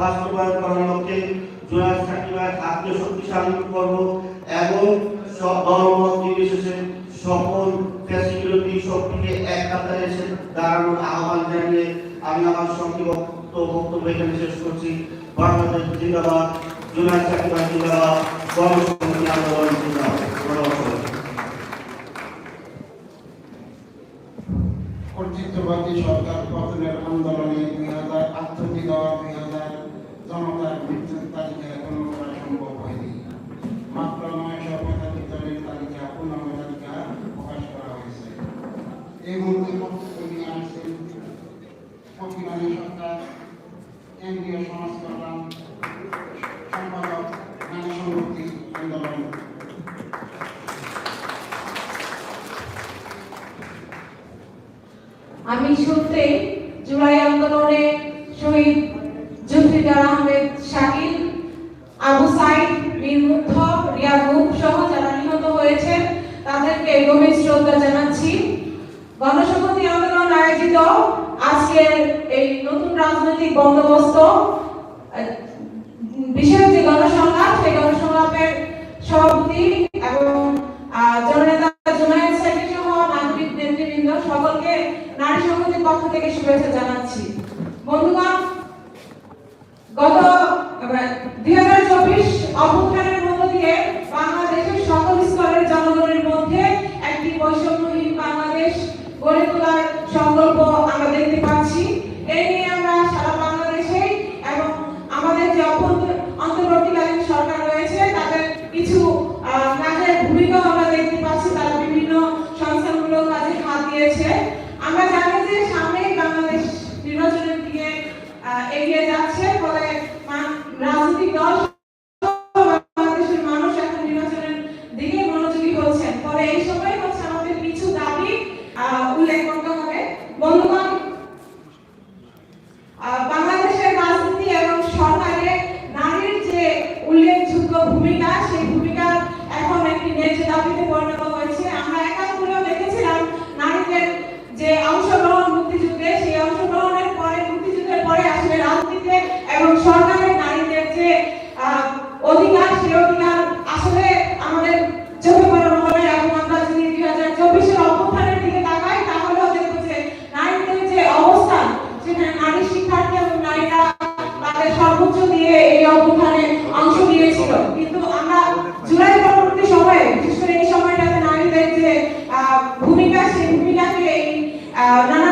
বাস্তবায়ন করার লক্ষ্যে জোড়া সাকিবায় আত্মীয় শক্তিশালী করব এবং দলমত নির্বিশেষে সকল ফ্যাসিলিটি শক্তিকে এক কাতারে এসে দাঁড়ানোর আহ্বান জানিয়ে আমি আমার সংক্ষিপ্ত বক্তব্য এখানে শেষ করছি। বাংলাদেশ জিন্দাবাদ জোড়া সাকিবায় জিন্দাবাদ গণশক্তি আন্দোলন জিন্দাবাদ। কর্তৃত্ববাদী সরকার পতনের আন্দোলনে দুই হাজার আত্মজীবন দুই হাজার জনতার মৃত্যুর তালিকা এখনও করা সম্ভব হয়নি। মাত্র নয়শো পঁয়তাল্লিশ জনের তালিকা, পূর্ণাঙ্গ তালিকা প্রকাশ করা হয়েছে। এই মুহূর্তে প্রস্তুতি আনছেন কপিরানী সরকার কেন্দ্রীয় সমাজ সম্পাদক নারী সংহতি আন্দোলন। আমি সত্যি জুলাই আন্দোলনে বন্দোবস্ত বিশেষ যে গণসংলাপ, সেই গণসংলাপের সভাপতি এবং জননেতা জুনায়েদ সাইফি সহ নাগরিক নেতৃবৃন্দ সকলকে নারী সংহতির পক্ষ থেকে শুভেচ্ছা জানাচ্ছি। বন্ধুগণ, গত দুই হাজার চব্বিশ অভ্যুত্থানের মধ্য দিয়ে বাংলাদেশের সকল স্তরের জনগণের মধ্যে একটি বৈষম্যহীন বাংলাদেশ গড়ে তোলার সংকল্প আমরা நான்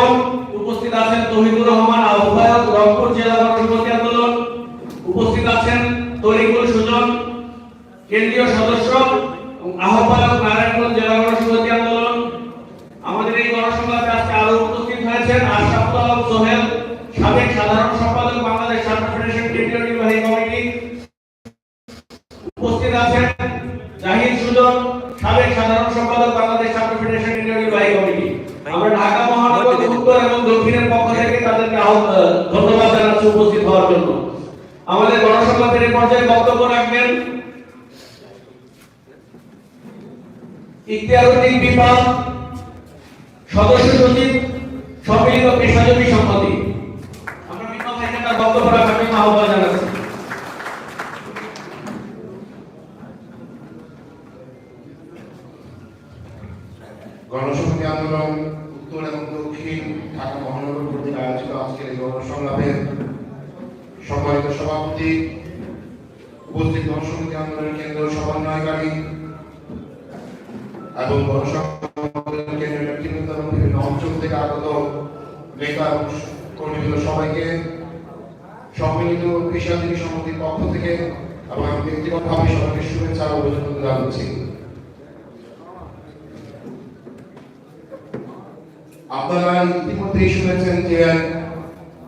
রিপন উপস্থিত আছেন তহিদুর রহমান আহ্বায়ক রংপুর জেলা গণপতি আন্দোলন। উপস্থিত আছেন তরিকুল সুজন, কেন্দ্রীয় সদস্য এবং আহ্বায়ক নারায়ণগঞ্জ জেলা গণসংহতি আন্দোলন আমাদের এই গণসংলাপে আজকে আরও উপস্থিত হয়েছেন আশরাফুল আলম সোহেল সাবেক সাধারণ সম্পাদক বাংলাদেশ ছাত্র ফেডারেশন কেন্দ্রীয় নির্বাহী কমিটি উপস্থিত আছেন জাহিদ সুজন সাবেক সাধারণ সম্পাদক বাংলাদেশ ছাত্র ফেডারেশন কেন্দ্রীয় নির্বাহী কমিটি আমরা ঢাকা মহানগর উত্তর এবং দক্ষিণের পক্ষ থেকে তাদেরকে আহ্বান- আহ, ধন্যবাদ জানাচ্ছি উপস্থিত হওয়ার জন্য আমাদের গণসংলাপের এই পর্যায়ে বক্তব্য রাখবেন ইতিহাসিক বিভাগ সদস্য সচিব সম্মিলিত পেশাজীবী সম্মতি আমরা বিমা ভাইকে বক্তব্য রাখার জন্য আহ্বান জানাচ্ছি। গণসংহতি আন্দোলন উত্তর এবং দক্ষিণ ঢাকা মহানগর কর্তৃক আয়োজিত আজকের এই গণসংলাপের সম্মানিত সভাপতি, উপস্থিত গণসংহতি আন্দোলনের কেন্দ্র সমন্বয়কারী এবং গণসংহতি বিভিন্ন অঞ্চল থেকে আগত নেতা কর্মীগুলো সবাইকে সম্মিলিত পেশাজীবী সমিতির পক্ষ থেকে এবং ব্যক্তিগতভাবে সবাইকে শুভেচ্ছা অভিনন্দন জানাচ্ছি। আপনারা ইতিমধ্যেই শুনেছেন যে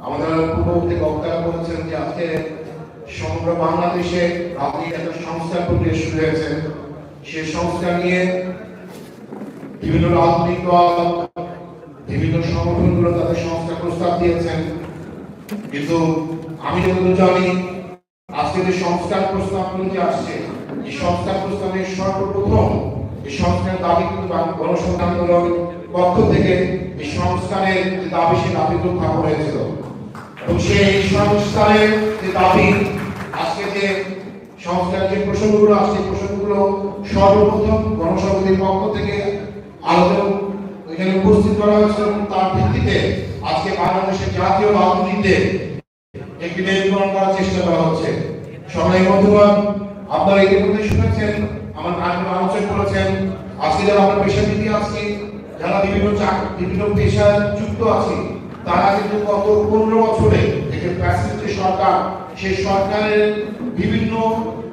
আমাদের পূর্ববর্তী বক্তারা বলেছেন যে আজকে সমগ্র বাংলাদেশে রাজনীতি একটা সংস্কার প্রক্রিয়া শুরু হয়েছে। সে সংস্কার নিয়ে বিভিন্ন রাজনৈতিক দল, বিভিন্ন সংগঠনগুলো তাদের সংস্কার প্রস্তাব দিয়েছেন। কিন্তু আমি যতদূর জানি, আজকে যে সংস্কার প্রস্তাবগুলো যে আসছে, এই সংস্কার প্রস্তাবের সর্বপ্রথম এই সংস্কার দাবি কিন্তু গণসংখ্যা আন্দোলন পক্ষ থেকে এই সংস্কারের যে দাবি সে দাবিগুলো থাকা হয়েছিল। এবং সেই সংস্কারের যে দাবি, আজকে যে সংস্কার যে প্রসঙ্গগুলো আসছে প্রসঙ্গগুলো সর্বপ্রথম গণসংহতির পক্ষ থেকে আলোচনা এখানে উপস্থিত করা হয়েছিল এবং তার ভিত্তিতে আজকে বাংলাদেশের জাতীয় রাজনীতিতে একটি মেরুকরণ করার চেষ্টা করা হচ্ছে। সবাই বন্ধুগণ, আপনারা ইতিমধ্যে শুনেছেন, আমার আগে আলোচনা করেছেন, আজকে যারা আমরা পেশাজীবী আছি, যারা বিভিন্ন বিভিন্ন পেশায় যুক্ত আছি, তারা কিন্তু গত পনেরো বছরে থেকে প্যাসিভ সরকার, সেই সরকারের বিভিন্ন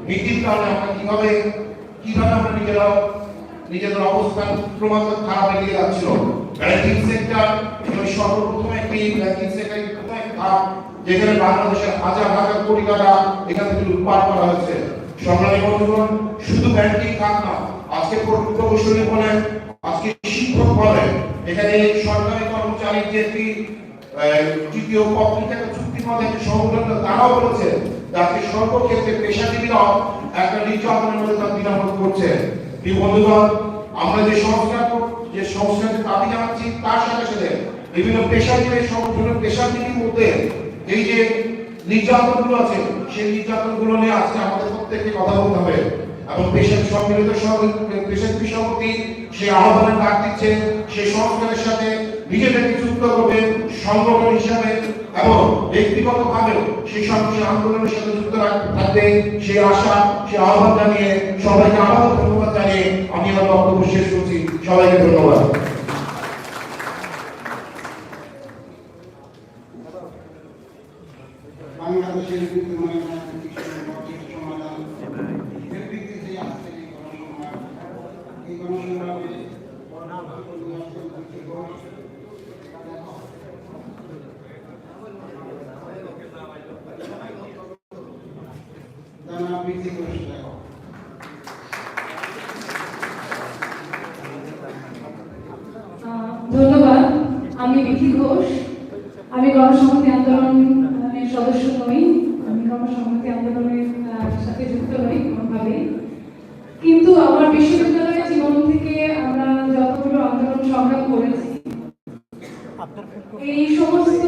নীতির কারণে আমরা কীভাবে কীভাবে আমরা নিজেরা নিজেদের অবস্থান ক্রমাগত খারাপ দিকে যাচ্ছিল। ব্যাংকিং সেক্টর সর্বপ্রথম একটি ব্যাংকিং সেক্টর প্রথম একটি যেখানে বাংলাদেশের হাজার হাজার কোটি টাকা এখান থেকে লুটপাট করা হয়েছে। সংগ্রামী বন্ধুগণ, শুধু ব্যাংকিং খাত না, আজকে প্রকৌশলী বলেন আজকে শিক্ষক বলেন এখানে সরকারি কর্মচারী যে একটি তৃতীয় পত্রিকা চুক্তির মধ্যে একটি সংগঠন তারাও বলেছে যে আজকে সর্বক্ষেত্রে পেশাজীবীরাও একটা নির্যাতনের মধ্যে তার দিনামত করছে। এই বন্ধুগণ, আমরা যে সংস্কার কর- যে সংস্কারের দাবি জানাচ্ছি, তার সাথে সাথে বিভিন্ন পেশাজীবী সংগঠনের পেশাজীবীর মধ্যে এই যে নির্যাতনগুলো আছে, সেই নির্যাতনগুলো নিয়ে আজকে আমাদের প্রত্যেককে কথা বলতে হবে। এবং পেশার সম্মিলিত পেশাজীবী সমিতি সেই আহ্বানের ডাক দিচ্ছে সেই সংস্কারের সাথে নিজেদেরকে যুক্ত করবে, সংগঠন হিসাবে এবং ব্যক্তিগত ভাবেও সেই সংস্কার আন্দোলনের সাথে যুক্ত থাকবে সেই আশা, সেই আহ্বান জানিয়ে সবাইকে আবারও ধন্যবাদ জানিয়ে আমি আমার বক্তব্য শেষ করছি। সবাইকে ধন্যবাদ। বাংলাদেশের বিদ্যমান দানা বৃদ্ধি করেছে দেখো আহ, ধন্যবাদ আমি বিধি ঘোষ আমি গণসংহতি আন্দোলনের সদস্য নই আমি গণসংহতি আন্দোলনের সাথে যুক্ত নই কোনোভাবে। কিন্তু আমার বিশ্ববিদ্যালয়ের জীবন থেকে আমরা যতগুলো আন্দোলন সংগ্রাম করেছি এই সমস্ত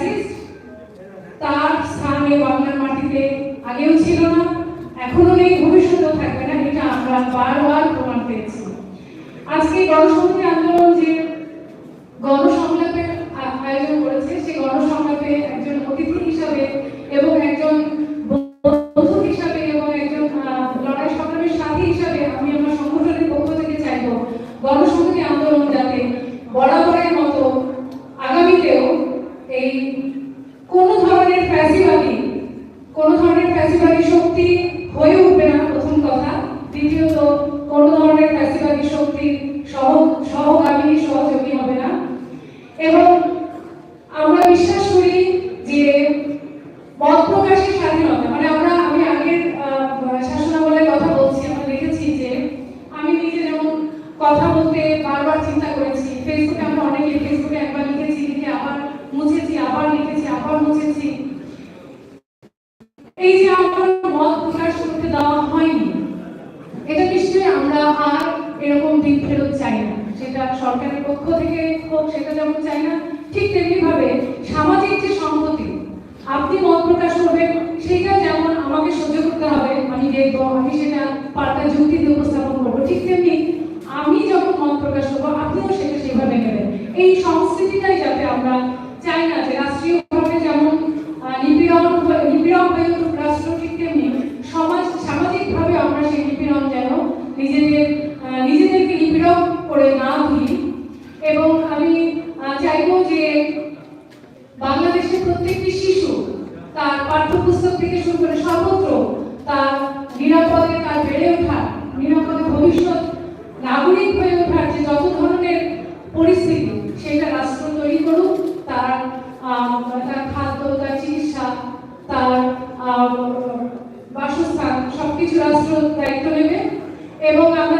ফ্যাসিস্ট তার স্থান এই বাংলার মাটিতে আগেও ছিল না এখনও নেই, ভবিষ্যতেও থাকবে না, এটা আমরা বারবার প্রমাণ পেয়েছি। আজকে গণসংহতি আন্দোলন যে গণসংলাপের আয়োজন করেছে, সেই গণসংলাপে একজন অতিথি হিসাবে এবং একজন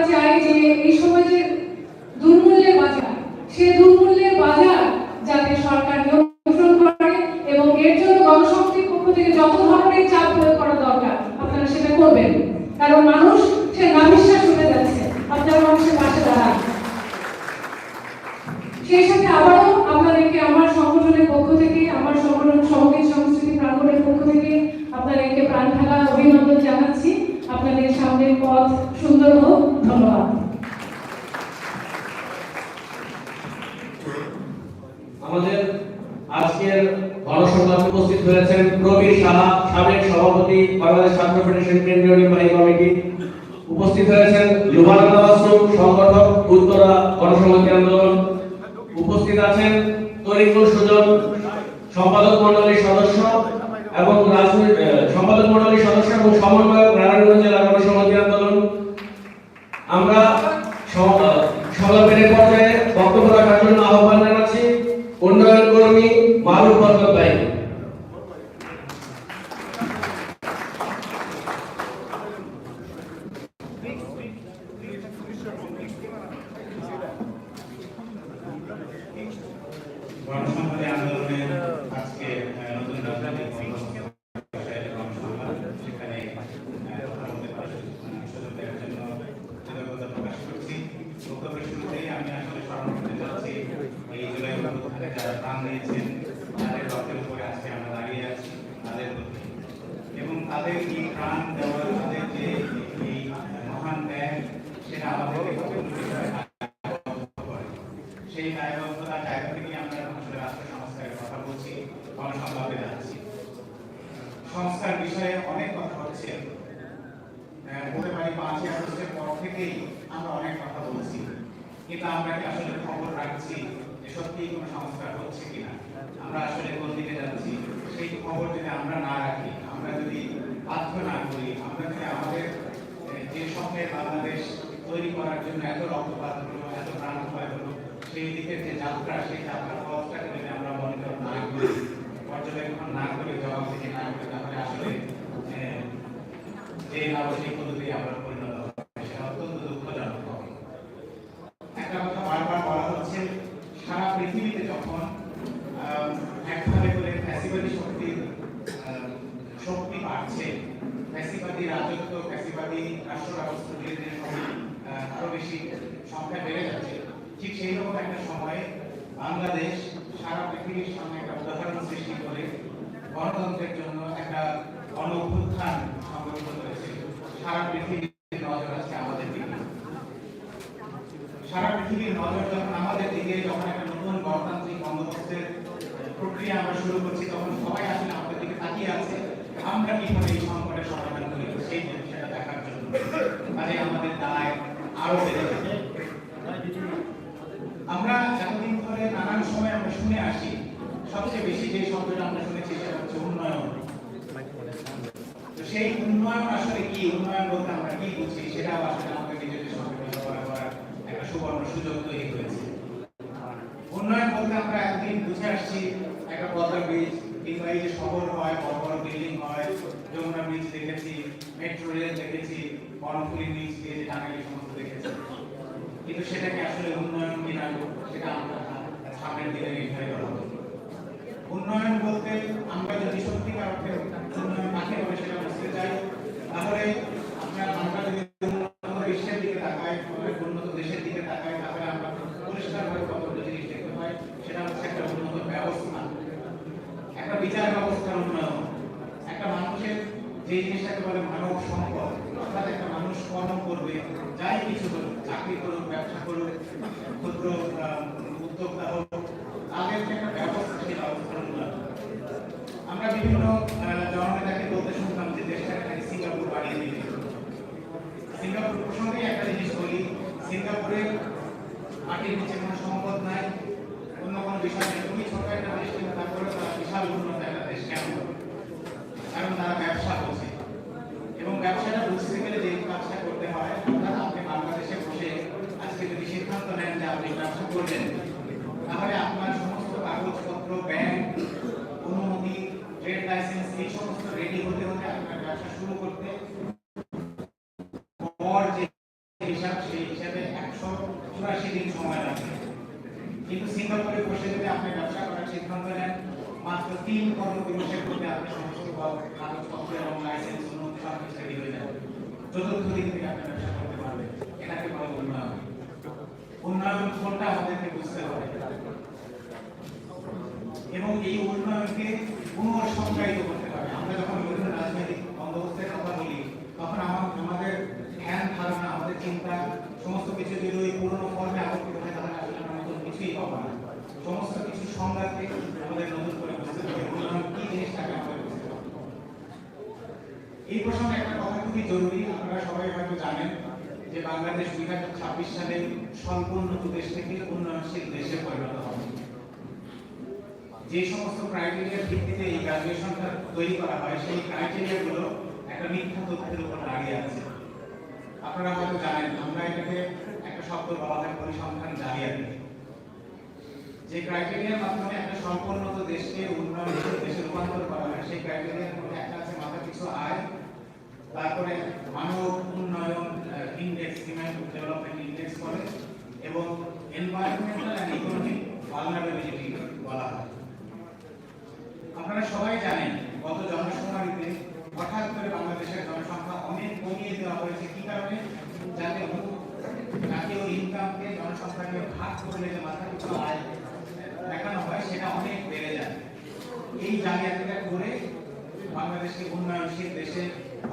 চাই যে, এই সমাজের দুর্মূল্যের বাজার, সে দুর্মূল্যের বাজার যাতে সরকার নিয়ন্ত্রণ করে এবং এর জন্য গণশক্তির পক্ষ থেকে যত ধরনের চাপ প্রয়োগ করা দরকার, আপনারা সেটা করবেন। কারণ মানুষ, সে নাবিশ্বাস হয়ে যাচ্ছে। আপনারা মানুষের পাশে দাঁড়ান। সেই সাথে আবার পথ সুন্দর হোক, ধন্যবাদ। আমাদের আজকের গণসংবাদ উপস্থিত হয়েছেন প্রবীর সাহা, সাবেক সভাপতি, বাংলাদেশ ছাত্র ফেডারেশন কেন্দ্রীয় নির্বাহী কমিটি। উপস্থিত হয়েছেন সংগঠক, উত্তরা আন্দোলন। উপস্থিত আছেন তরিকুল সুজন, সম্পাদক মন্ডলীর সদস্য এবং রাজনৈতিক সম্পাদক মন্ডলীর সদস্য এবং সমন্বয়ক নারায়ণগঞ্জ জেলা গণসংহতি আমরা যারা প্রাণ দিয়েছেন যাদের রক্তের উপরে আজকে আমরা দাঁড়িয়ে আছি, তাদের প্রতি। এবং তাদের এই প্রাণ দেওয়ার তাদের যে এই মহান ত্যাগ সেটা আমাদের সেই দায়বদ্ধতা জায়গা থেকে আমরা আসলে রাষ্ট্র সংস্কারের কথা বলছি গণসংলাপে যাচ্ছি। সংস্কার বিষয়ে অনেক কথা হচ্ছে। বলতে পারি পাঁচই আগস্টের পর থেকেই আমরা অনেক কথা বলছি। কিন্তু আমরা কি আসলে খবর রাখছি যে সত্যি কোনো সংস্কার হচ্ছে কিনা? আমরা আসলে কোন দিকে যাচ্ছি? সেই খবর যদি আমরা না রাখি, আমরা যদি বাধ্য না করি, আমরা যদি আমাদের যে স্বপ্নের বাংলাদেশ তৈরি করার জন্য এত রক্তপাত হলো, এত প্রাণ ক্ষয় হলো, সেই দিকের যে যাত্রা, সেই যাত্রার পথটাকে যদি আমরা মনিটর না করি, পর্যবেক্ষণ না করে জবাবদিহি না করে তাহলে আসলে যে আবশ্যিক পদ্ধতি আমরা পরিণত হবে সেটা অত্যন্ত দুঃখজনক হবে একটা কথা বারবার বলা হচ্ছে সারা পৃথিবীতে যখন আহ, একভাবে করে ফ্যাসিবাদী শক্তির আহ, শক্তি বাড়ছে ফ্যাসিবাদী রাজত্ব ফ্যাসিবাদী রাষ্ট্র ব্যবস্থা ধীরে ধীরে সবই, আহ, আরও বেশি সংখ্যা বেড়ে যাচ্ছে একটা সময়ে বাংলাদেশ সারা পৃথিবীর সামনে একটা উদাহরণ সৃষ্টি করে গণতন্ত্রের জন্য একটা গণ সংগঠিত করেছে। সারা পৃথিবীর নজর আছে আমাদের দিকে। সারা পৃথিবীর নজর যখন আমাদের দিকে, যখন একটা নতুন গণতান্ত্রিক বন্দোবস্তের প্রক্রিয়া আমরা শুরু করছি, তখন সবাই আসলে আমাদের দিকে তাকিয়ে আছে আমরা কীভাবে এই সংকটের সমাধান করি সেই জিনিসটা দেখার জন্য। কাজে আমাদের দায় আরও বেড়ে যাবে আমরা এতদিন নানান সময় আমরা শুনে আসি। সবচেয়ে বেশি যে শব্দটা আমরা শুনেছি সেটা হচ্ছে উন্নয়ন। সেই উন্নয়ন আসলে কি? উন্নয়ন বলতে আমরা কি বুঝি? সেটাও আসলে আমাদের নিজেদের সঙ্গে বোঝাপড়া করার একটা সুবর্ণ সুযোগ তৈরি হয়েছে। উন্নয়ন বলতে আমরা এতদিন বুঝে আসছি, একটা পদ্মা ব্রিজ, কিংবা এই যে শহর হয়, বড় বড় বিল্ডিং হয়, যমুনা ব্রিজ দেখেছি, মেট্রো রেল দেখেছি কর্ণফুলী ব্রিজ দিয়ে যে টানেল সমস্ত দেখেছি। কিন্তু সেটাকে আসলে উন্নয়ন কিনা সেটা আমরা সামনের দিকে নির্ধারিত হবে। উন্নয়ন বলতে আমরা যদি সত্যিকার অর্থে উন্নয়ন কাকে বলে সেটা বুঝতে চাই, তাহলে আমরা আমরা যদি বিশ্বের দিকে তাকাই উন্নত দেশের দিকে তাকাই, তাহলে আমরা পরিষ্কারভাবে কতগুলো জিনিস দেখতে পাই, সেটা হচ্ছে একটা উন্নত ব্যবস্থা। একটা বিচার ব্যবস্থার উন্নয়ন। একটা মানুষের যে জিনিসটাকে বলে মানব সম্পদ, অর্থাৎ একটা মানুষ কর্ম করবে, যাই কিছু করুক চাকরি করুক ব্যবসা করুক ক্ষুদ্র আহ, উদ্যোক্তা হোক তাদের যে একটা ব্যবস্থা সেই ব্যবস্থার উন্নয়ন আমরা বিভিন্ন আহ, জননেতাকে বলতে শুনতাম যে দেশটাকে নাকি সিঙ্গাপুর বাড়িয়ে দিয়েছে সিঙ্গাপুর প্রসঙ্গে একটা জিনিস বলি সিঙ্গাপুরে মাটির নিচে কোনো সম্পদ নাই, অন্য কোনো বিষয় নেই। খুবই ছোট একটা দেশ কিন্তু তারপরে তারা বিশাল উন্নত একটা দেশ কেন কারণ তারা ব্যবসা বোঝে এবং ব্যবসাটা বুঝতে গেলে যে কাজটা করতে হয় অর্থাৎ আপনি বাংলাদেশে বসে আজকে যদি সিদ্ধান্ত নেন যে আপনি ব্যবসা করবেন, তাহলে আপনার সমস্ত কাগজপত্র ব্যাংক অনুমতি, ট্রেড লাইসেন্স, এই সমস্ত রেডি হতে হতে আপনার ব্যবসা শুরু করতে, পর যে হিসাব সেই হিসাবে একশো চুরাশি দিন সময় লাগবে কিন্তু সিঙ্গাপুরে বসে যদি আপনি ব্যবসা করার সিদ্ধান্ত নেন। মাত্র তিন কর্মদিবসের মধ্যে আপনি সমস্ত কাগজপত্র এবং লাইসেন্স অনুমতি কিছু রেডি হয়ে যাবে। চতুর্থ দিন থেকে আপনি ব্যবসা করতে পারবেন। এটাকে বলে উন্নয়ন। উন্নয়ন কোনটা আমাদেরকে বুঝতে হবে। এবং এই উন্নয়নকে পুনঃসংজ্ঞায়িত করতে হবে। আমরা যখন বিভিন্ন রাজনৈতিক বন্দোবস্তের কথা বলি, তখন আমাদের ধ্যান, ধারণা, আমাদের চিন্তা, সমস্ত কিছু যদি ওই পুরনো ফর্মে আবর্তিত নতুন পাবো না সমস্ত কিছু সংজ্ঞাকে আমাদের নতুন করে বুঝতে হবে কি জিনিসটাকে আমাদের বুঝতে হবে। এই প্রসঙ্গে একটা কথা খুবই জরুরি, আপনারা সবাই হয়তো জানেন যে বাংলাদেশ দুই হাজার ছাব্বিশ সালে স্বল্প দেশ থেকে উন্নয়নশীল দেশে পরিণত হবে যে সমস্ত ক্রাইটেরিয়ার ভিত্তিতে এই গ্রাজুয়েশনটা তৈরি করা হয়, সেই ক্রাইটেরিয়া গুলো একটা মিথ্যা তথ্যের উপর দাঁড়িয়ে আছে। আপনারা হয়তো জানেন, আমরা এটাকে একটা শব্দ বলা হয় পরিসংখ্যান জালিয়াতি। যে ক্রাইটেরিয়ার মাধ্যমে একটা সম্পূর্ণত দেশকে উন্নয়নশীল দেশে রূপান্তর করা হয়, সেই ক্রাইটেরিয়ার মধ্যে একটা আছে মাথা পিছু আয়, তারপরে মানব উন্নয়ন ইন্ডেক্স হিউম্যান ডেভেলপমেন্ট ইন্ডেক্স বলে, এবং এনভায়রনমেন্টাল এন্ড ইকোনমিক ভালনারেবিলিটি বলা হয়। আপনারা সবাই জানেন, গত জনশুমারিতে হঠাৎ করে বাংলাদেশের জনসংখ্যা অনেক কমিয়ে দেওয়া হয়েছে। কি কারণে? যাতে জাতীয় ইনকামকে জনসংখ্যাকে ভাগ করলে যে মাথা পিছু আয় দেখানো হয়, সেটা অনেক বেড়ে যায়। এই জালিয়াতিটা করে বাংলাদেশকে উন্নয়নশীল দেশে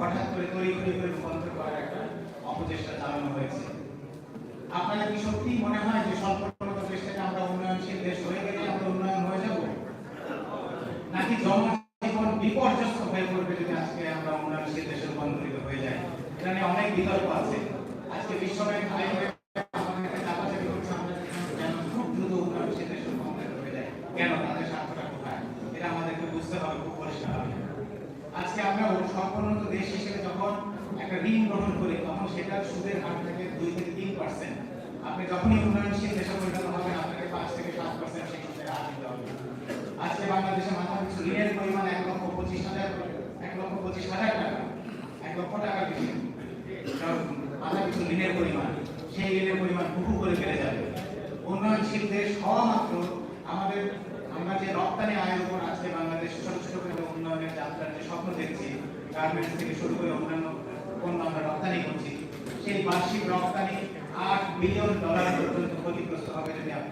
হঠাৎ করে তৈরি করে রূপান্তর করার একটা অপচেষ্টা চালানো হয়েছে। আপনাদের কি সত্যি মনে হয় যে উন্নত দেশ থেকে আমরা উন্নয়নশীল দেশ হয়ে গেলে আমরা উন্নয়ন হয়ে যাব? নাকি জনজীবন বিপর্যস্ত হয়ে পড়বে যদি আজকে আমরা উন্নয়নশীল দেশে রূপান্তরিত হয়ে যাই? এটা নিয়ে অনেক বিতর্ক আছে। আজকে বিশ্বব্যাংক IMF আমাদেরকে চাপাচাপি করছে আমরা যেন খুব দ্রুত উন্নয়নশীল দেশে রূপান্তরিত হয়ে যায় কেন তাদের স্বার্থটা কোথায় এটা আমাদেরকে বুঝতে হবে খুব পরিষ্কার হবে আজকে আমরা সম্পন্নত দেশ হিসেবে যখন একটা ঋণ গ্রহণ করি, তখন সেটার সুদের হার থাকে দুই থেকে তিন পার্সেন্ট আপনি যখনই উন্নয়নশীল দেশে পরিণত হবেন, আপনাকে পাঁচ থেকে সাত পার্সেন্ট সেই সুদের হার দিতে হবে। আজকে বাংলাদেশে মাথা পিছু ঋণের পরিমাণ এক লক্ষ পঁচিশ হাজার, এক লক্ষ পঁচিশ হাজার টাকা, এক লক্ষ টাকা বেশি। মাথা পিছু ঋণের পরিমাণ, সেই ঋণের পরিমাণ বহু করে বেড়ে যাবে। উন্নয়নশীল দেশ হওয়া মাত্র আমাদের আমরা যে রপ্তানি আয়ের উপর আজকে বাংলাদেশ ছোট ছোট করে উন্নয়নের যাত্রার যে স্বপ্ন দেখছি। গার্মেন্টস থেকে শুরু করে অন্যান্য পণ্য আমরা রপ্তানি করছি। সেই বার্ষিক রপ্তানি আট বিলিয়ন ডলার পর্যন্ত ক্ষতিগ্রস্ত হবে যদি আপনি